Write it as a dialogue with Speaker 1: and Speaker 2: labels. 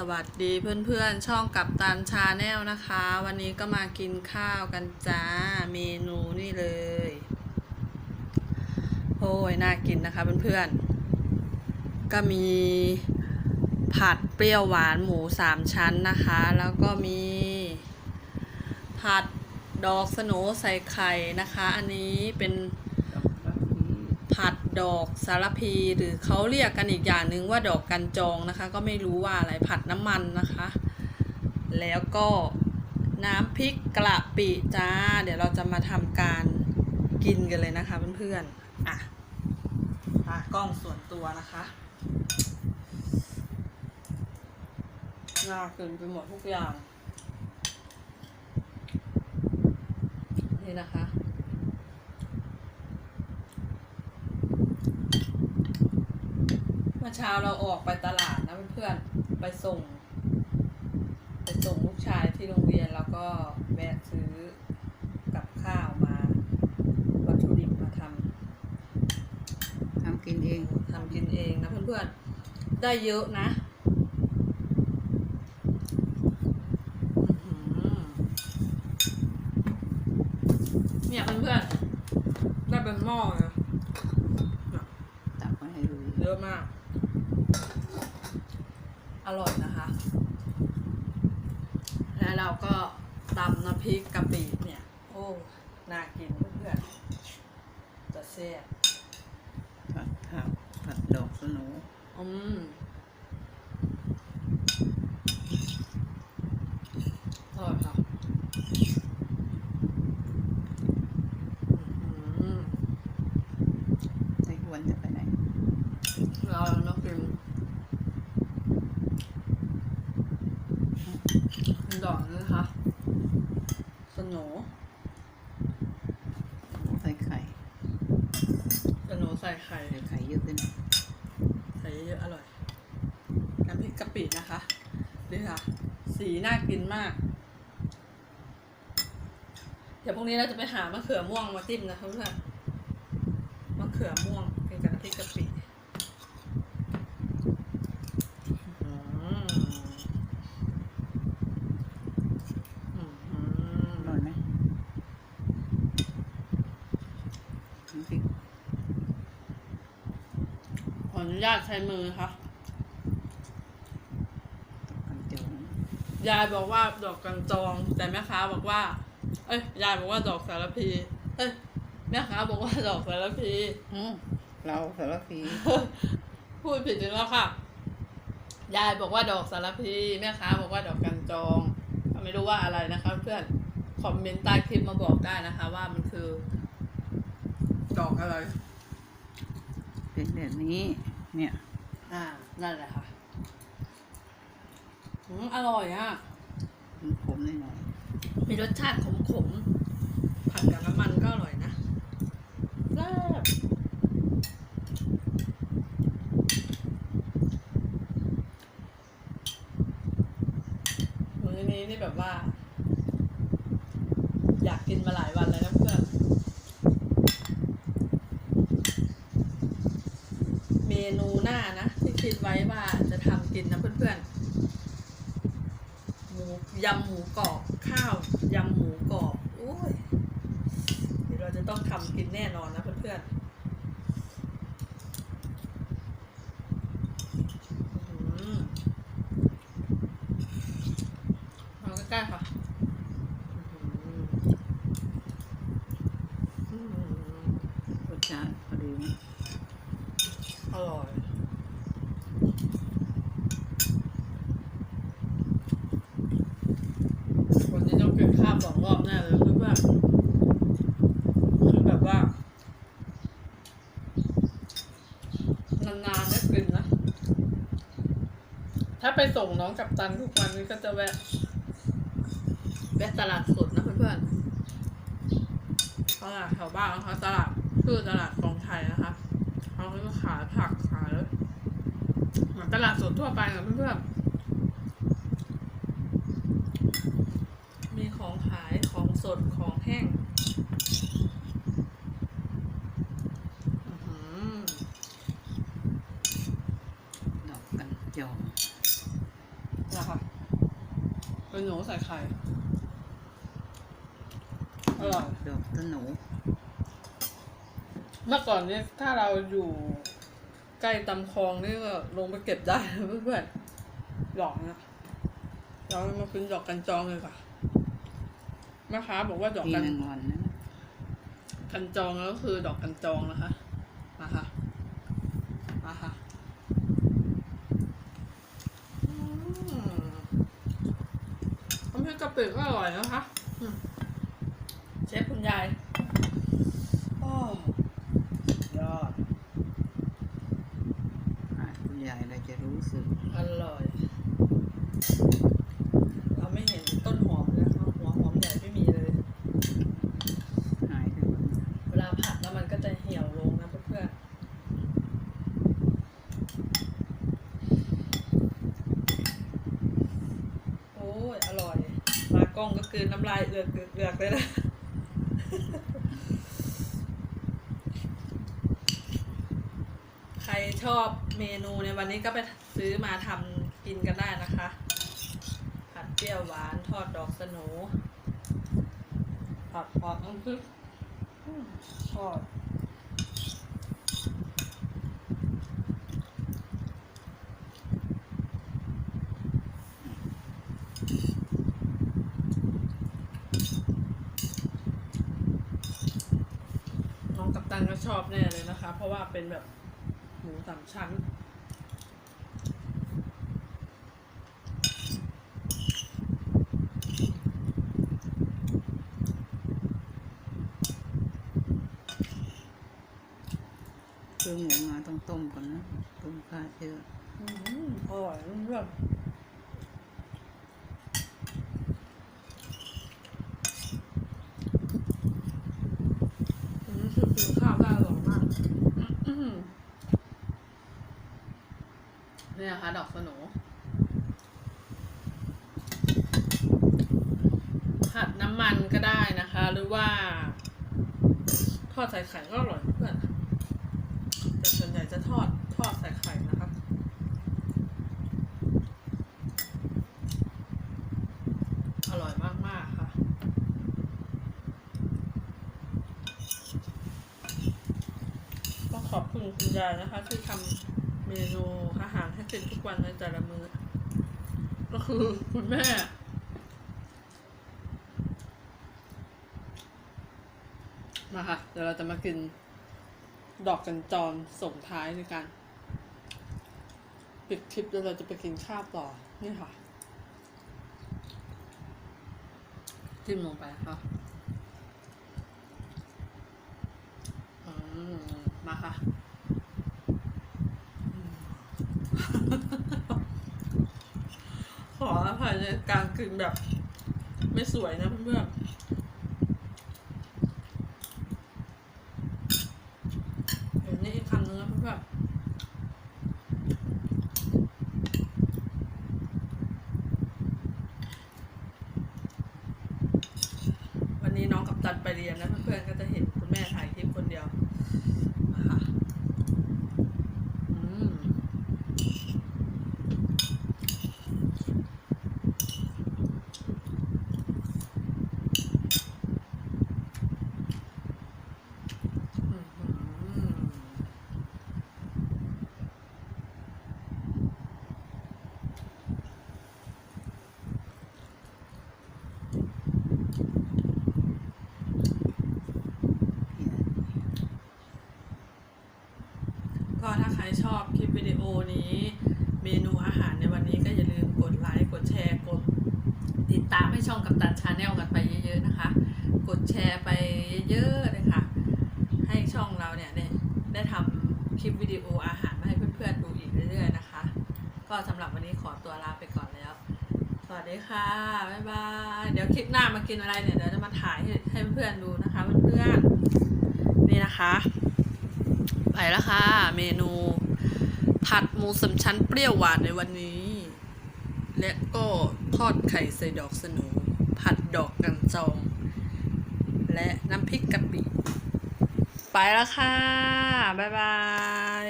Speaker 1: สวัสดีเพื่อนๆ ช่องกับตันชาแนลนะคะ วันนี้ก็มากินข้าวกันจ้า เมนูนี่เลยโอ้ยน่ากินนะคะเพื่อนๆ ก็มีผัดเปรี้ยวหวานหมูสามชั้นนะคะ แล้วก็มี ผัดดอกสโนใส่ไข่นะคะ อันนี้เป็น ผัดดอกสารพี หรือเขาเรียกกันอีกอย่างหนึ่งว่าดอกกันจองนะคะ ก็ไม่รู้ว่าอะไรผัดน้ำมันนะคะ แล้วก็น้ำพริกกระปิจ้า เดี๋ยวเราจะมาทำการกินกันเลยนะคะเพื่อนๆอะตากล้องส่วนตัวนะคะน่ากินไปหมดทุกอย่าง นี่นะคะ เมื่อเช้าเราออกไปตลาดนะเพื่อนๆไปส่ง ไปส่งลูกชายที่โรงเรียนแล้วก็แวะซื้อกับข้าวมา วัตถุดิบมาท
Speaker 2: ทำกินเองำ
Speaker 1: ทำกินเองนะเพื่อนๆได้เยอะนะอื้อหือเนี่ยเพื่อนๆ ได้เป็นหม้อเลย
Speaker 2: ตักมาให้ดู
Speaker 1: เยอะมาก อร่อยนะคะ แล้วเรา ก็ตำน้ำพริกกะปิเนี่ย โอ้ น่ากินเพื่อนๆจะแซ่บ
Speaker 2: ผัดผักผัดดอกสโหน
Speaker 1: อืมอร่อยค่ะอื้อหือ
Speaker 2: ไอ้อ้วนจะไปไหน
Speaker 1: เราเนาะกินกินดอกนี้นะคะ สโหน
Speaker 2: ใส่ไข่
Speaker 1: สโหน ใส่ไข่
Speaker 2: ใส่ไข่เยอะขึ้นอย
Speaker 1: ใส่เยอะๆอร่อย น้ำพริกกะปินะคะนี่ค่ะ สีน่ากินมาก เดี๋ยวพรุ่งนี้เราจะไปหามะเขือม่วงมาจิ้มนะคะเพื่อนมะเขือม่วงกินกับน้ำพริกกะปิอืมอืม
Speaker 2: อร่อยไหมน้ำพริก
Speaker 1: ขออนุ ญาตใช้มือค่ะ
Speaker 2: ตอกกันเจียวยา
Speaker 1: ยบอกว่าดอกกันจอง แต่แม่ค้าบอกว่า เอ้ยยายบอกว่าดอกสารพี เอ้ยแม่ค้าบอกว่าดอกสารพี
Speaker 2: อืมเราสารพี
Speaker 1: พูดผิดอีกแล้วค่ะ ยายบอกว่าดอกสารพีแม่ค้าบอกว่าดอกกันจองก็ไม่รู้ว่าอะไรนะคะ เพื่อนคอมเมนต์ใต้คลิปมาบอกได้นะคะ ว่ามันคือ ดอกอะไร
Speaker 2: เป็นแบบนี้ เนี่ย
Speaker 1: อ่า นั่นแหละค่ะอืมอร่อยอะ
Speaker 2: มันขมหน่อย
Speaker 1: มีรสชาติขมๆ ผัดกับน้ำมันก็อร่อยนะแซ่บมื้อนี้นี่แบบว่า อยากกินมาหลายวันแล้วนะเพื่อน เม นูหน้านะ ที่คิดไว้ว่าจะทำกินนะเพื่อนๆ หมูยำหมูกรอบข้าวยำหมูกรอบโอ้ยเดี๋ยวเราจะต้องทำกินแน่นอนนะเพื่อนๆอื้อหือเอาใกล้ๆค่ะอื้อหือ
Speaker 2: ๆรสชาติพอดีไหม
Speaker 1: อร่อยวันนี้ต้องกินข้าวสองรอบแน่เลยเพื่อนๆคือแบบว่านานๆได้กินนะ ถ้าไปส่งน้องกับตันทุกวันนี้ก็จะแวะ แวะตลาดสดนะเพื่อนๆตลาดแถวบ้านนะคะตลาดชื่อตลาดกองไทยนะคะเขาก็ขายผักขายเหมือนตลาดสดทั่วไปนะเพื่อนๆมีของขายของ สดของแห้งอื้อหือ
Speaker 2: ดอกกันจอง
Speaker 1: นะคะเป็นหนูใส่ไข่อร่อย
Speaker 2: ดอกตะหนู
Speaker 1: เมื่อก่อนเนี่ยถ้าเราอยู่ใกล้ตำคลองนี่ก็ลงไปเก็บได้นะเพื่อนๆดอกนะเรามากินดอกกันจองเลยค่ะ แม่ค้าบอกว่าดอก
Speaker 2: ปี
Speaker 1: กัน
Speaker 2: แมงวันนะ
Speaker 1: กันจองแล้วก็คือดอกกันจองนะคะมาค่ะมาค่ะอืมน้ำพริกกะปิก็อร่อยนะคะอืมเชฟคุณยายโอ้ยอด
Speaker 2: อะคุณยายเราจะรู้สึก
Speaker 1: อร่อย เราไม่เห็นต้นหอมเลยนะคะหัวหอมใหญ่ไม่มีเลย
Speaker 2: หายไปหมด
Speaker 1: เวลาผัดแล้วมันก็จะเหี่ยวลงนะเพื่อนๆ โอ้ยอร่อยมากล้องก็คือน้ำลายเอือกเอือกเลยนะใครชอบเมนูในวันนี้ก็ไปซื้อมาทำกินกันได้นะคะ ผัดเปรี้ยวหวานทอดดอกสนูผัดผัดน้ำพริก อืมทอดน้องกัปตันก็ชอบแน่เลยนะคะ เพราะว่าเป็นแบบหมูสามชั้น
Speaker 2: คือหมูมาต้องต้มก่อนนะต้มฆ่าเชื้อ
Speaker 1: อืมอร่อยเพื่อนรู้สึกกินข้าวได้อร่อยมากอื้อหือนี่นะคะดอกสโหนูผัดน้ำมันก็ได้นะคะ หรือว่า ทอดใส่ไข่ก็อร่อยเพื่อนแต่ส่วนใหญ่ จะทอดทอดใส่ไข่นะคะอร่อยมาก ๆ ค่ะ ต้องขอบคุณคุณยายนะคะ ที่ทำเมนูอาหารให้กินทุกวันในแต่ละมื้อก็คือคุณแม่มาค่ะ เดี๋ยวเราจะมากิน ดอกกันจรส่งท้ายในการปิดคลิปแล้วเราจะไปกินข้าวต่อ นี่ค่ะจิ้มลงไปค่ะมาค่ะขออภัยในการกินแบบ ไม่สวยนะเพื่อนๆเดี๋ยวนี้อีกคำนึงนะเพื่อนๆวันนี้น้องกับตันไปเรียนนะเพื่อนๆก็จะเห็นคุณแม่ถ่ายคลิปคนเดียวมาค่ะอืม อื้อหือ ก็ถ้าใครชอบคลิป วิดีโอนี้ เมนูอาหารในวันนี้ก็อย่าลืมกดไลค์กดแชร์กดติดตามให้ช่องกับตันชาแนลกันไปเยอะๆนะคะ กดแชร์ไปเยอะๆเลยค่ะ ให้ช่องเราเนี่ยได้ทำคลิปวิดีโออาหารมาให้เพื่อนๆดูอีกเรื่อยๆนะคะ ก็สำหรับวันนี้ขอตัวลาไปก่อนแล้ว สวัสดีค่ะ บ๊ายบาย เดี๋ยวคลิปหน้ามากินอะไรเนี่ยเดี๋ยวจะมาถ่ายให้ให้เพื่อนๆดูนะคะเพื่อนๆนี่นะคะ ไปแล้วค่ะ เมนู ผัดหมูสามชั้นเปรี้ยวหวานในวันนี้ และก็ทอดไข่ใส่ดอกสนูผัดดอกกันจอง และน้ำพริกกะปิ ไปแล้วค่ะ บ๊ายบาย